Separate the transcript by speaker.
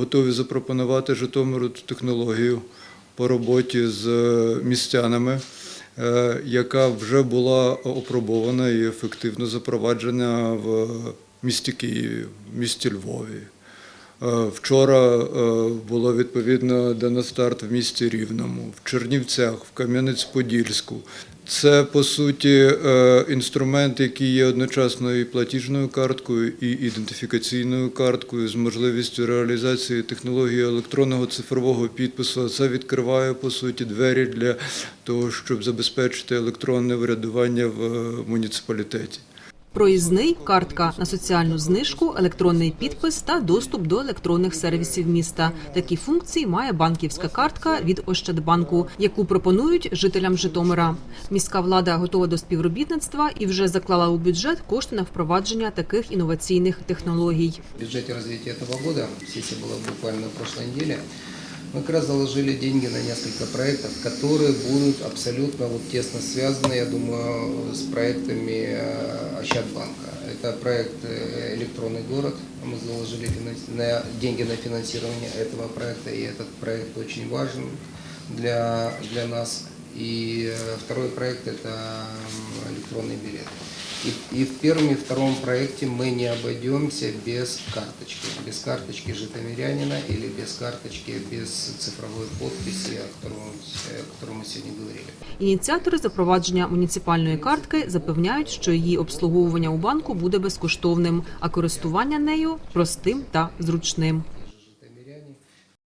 Speaker 1: Готові запропонувати Житомиру технологію по роботі з е, містянами, е, яка вже була опробована і ефективно запроваджена в місті Києві, в місті Львові. Е, Вчора було відповідно дано старт в місті Рівному, в Чернівцях, в Кам'янець-Подільську. Це по суті е, інструмент, який є одночасно і платіжною карткою, і ідентифікаційною карткою з можливістю реалізації технології електронного цифрового підпису. Це відкриває по суті двері для того, щоб забезпечити електронне врядування в е, муніципалітеті
Speaker 2: Проїзний, картка на соціальну знижку, електронний підпис та доступ до електронних сервісів міста. Такі функції має банківська картка від Ощадбанку, яку пропонують жителям Житомира. Міська влада готова до співробітництва і вже заклала у бюджет кошти на впровадження таких інноваційних технологій.
Speaker 3: В бюджете развития этого года, сессия была буквально на прошлой неделе, мы как раз заложили деньги на несколько проектов, которые будут абсолютно вот тесно связаны, я думаю, с проектами э, Ощадбанка. Это проект э, «Электронный город». Мы заложили деньги на финансирование этого проекта, и этот проект очень важен для, для нас. И э, второй проект – это электронный билет. И, и в первом и втором проекте мы не обойдемся без карточки. Без карточки житомирянина или без карточки, без цифровой подписи, о котором, э, о котором мы сегодня говорили.
Speaker 2: Ініціатори запровадження муніципальної картки запевняють, що її обслуговування у банку буде безкоштовним, а користування нею простим та зручним.